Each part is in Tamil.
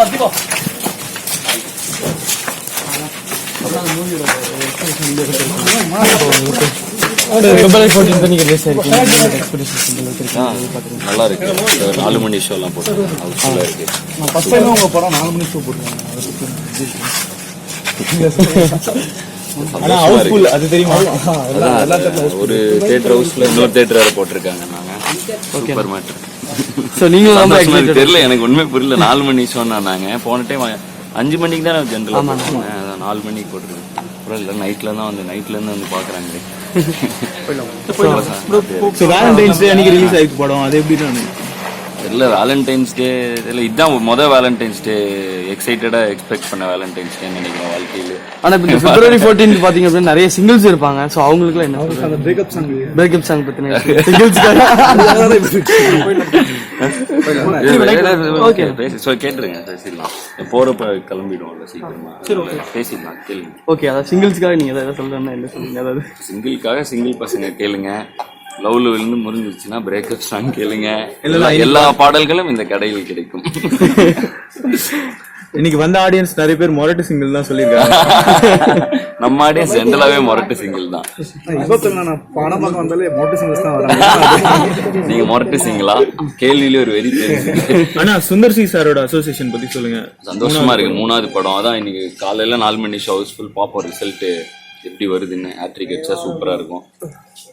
ஆயிருக்கு எக்ஸ்பெக்டேஷன் ஆ, நல்லா இருக்கு நாலு மணி ஷோ எல்லாம் போட்டு ஹவுஸ்ஃபுல்லா இருக்கு நான் ஃபர்ஸ்ட் டைம் உங்க படம் நாலு மணிக்கு ஷோ போட்டுருக்காங்க ஒரு தேட்டர் ஹவுஸ்ல இன்னொரு தேட்டர் வேற போட்டிருக்காங்க நாங்க சூப்பர் மேட்டர் சோ நீங்க ரொம்ப excited. தெரியல எனக்கு உண்மை புரியல. நாலு மணி ஷோ நாங்க. போன டைம் அஞ்சு மணிக்கு தான் ஜென்ரல் நாலு மணிக்கு போட்டுருக்கேன் அப்புறம் இல்லை நைட்ல தான் வந்து நைட்ல இருந்து வந்து பாக்குறாங்க ஸோ வேலண்டைன்ஸ் அன்னைக்கு ரிலீஸ் ஆயிருக்கு படம்? அது எப்படி நான் இல்ல வேலண்டைன்ஸ் டே இல்ல இதுதான் முத வேலண்டைன்ஸ் டே எக்ஸைட்டடா எக்ஸ்பெக்ட் பண்ண வேலண்டைன்ஸ் டே நினைக்கிறேன் வாழ்க்கையில. ஆனா இப்ப இந்த பிப்ரவரி ஃபோர்டீன் பாத்தீங்க அப்படின்னா நிறைய சிங்கிள்ஸ் இருப்பாங்க. சோ அவங்களுக்குலாம் என்ன அந்த பிரேக்கப் சாங் பிரேக்கப் சாங் பத்தின சிங்கிள்ஸ்க்காக ஓகே பேசி கேட்டுருங்க பேசிடலாம். போறப்ப கிளம்பிடுவோம்ல சீக்கிரமா. பேசிடலாம் கேளுங்க. ஓகே அதான் சிங்கிள்ஸ்க்காக நீங்க ஏதாவது சொல்லணும்னா என்ன சொல்லுங்க அதாவது சிங்கிள்காக சிங்கிள் பசங்க கேளுங்க. லவ்ல விழுந்து முறிஞ்சிருச்சுன்னா பிரேக்கப் சாங் கேளுங்க. எல்லா பாடல்களும் இந்த கடையில் கிடைக்கும். இன்னைக்கு வந்த ஆடியன்ஸ் நிறைய பேர் மொரட்டு சிங்கிள் தான் சொல்லியிருக்காங்க. நம்ம ஆடியே ஜென்ரலாவே மொரட்டு சிங்கிள் தான். பார்க்க வந்தாலே மோட்டர் சிங்கர்ஸ் தான் வராங்க. நீங்க மொரட்டு சிங்கிளா கேள்வியிலே ஒரு வெறி ஆனா சுந்தர் சி சாரோட அசோசியேஷன் பத்தி சொல்லுங்க. சந்தோஷமா இருக்கு மூணாவது படம். அதான் இன்னைக்கு காலையில நாலு மணி ஷோ ஹவுஸ்ஃபுல் பார்ப்போம் ரிசல்ட் எப்படி வருதுன்னு ஹேட்ரிக் அடிச்சா சூப்பரா இருக்கும்.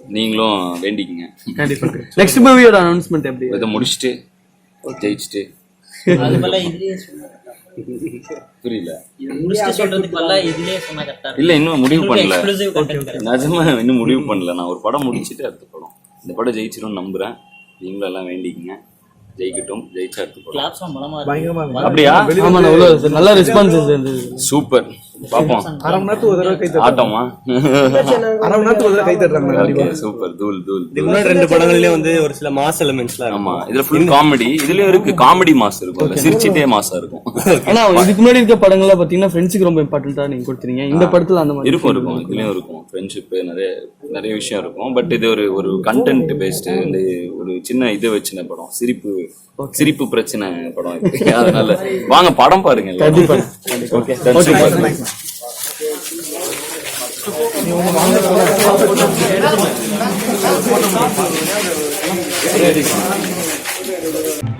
நீங்களும் வேண்டிக்கங்க. கண்டிப்பா. நெக்ஸ்ட் மூவியோட அனௌன்ஸ்மெண்ட் எப்படி? இதை முடிச்சுட்டு ஜெயிச்சுட்டு. புரியல. இல்ல இன்னும் முடிவு பண்ணல. எக்ஸ்க்ளூசிவ் கண்டென்ட் நிஜமா இன்னும் முடிவு பண்ணல. நான் ஒரு படம் முடிச்சிட்டு அடுத்த படம். இந்த படம் ஜெயிச்சிடும் நம்புறேன். நீங்களும் எல்லாம் வேண்டிக்கங்க. ஜெயிக்கட்டும் ஜெயிச்சா அடுத்த படம். அப்படியா? நல்ல இருந்தது. சூப்பர். பாப்போம். அரை மணி நேரத்துக்கு ஒரு தடவை கை ஆட்டமா? அரை மணி நேரத்துக்கு ஒரு தடவை கை தட்டுறாங்க. கண்டிப்பா ஓகே சூப்பர். தூள் தூள் தூள். முன்னாடி ரெண்டு படங்கள்லயும் வந்து ஒரு சில மாஸ் எலிமெண்ட்ஸ்லாம் ஆமா இதுல ஃபுல் காமெடி இதுலயும் இருக்கு. காமெடி மாஸ் இருக்கும். சிரிச்சிட்டே மாசா இருக்கும். ஆனா இதுக்கு முன்னாடி இருக்க படங்கள்ல பாத்தீங்கன்னா ஃப்ரெண்ட்ஸுக்கு ரொம்ப இம்பார்ட்டன்டா நீங்க கொடுத்துறீங்க. இந்த படத்துல அந்த மாதிரி இருக்கும் இருக்கும். இதுலயும் இருக்கும். ஃப்ரெண்ட்ஷிப் நிறைய நிறைய விஷயம் இருக்கும். பட் இது ஒரு ஒரு கண்டென்ட் பேஸ்டு இந்த ஒரு சின்ன இது வச்சின படம். சிரிப்பு சிரிப்பு பிரச்சனை படம் அதனால வாங்க படம் பாருங்க எல்லாரும். Thank you.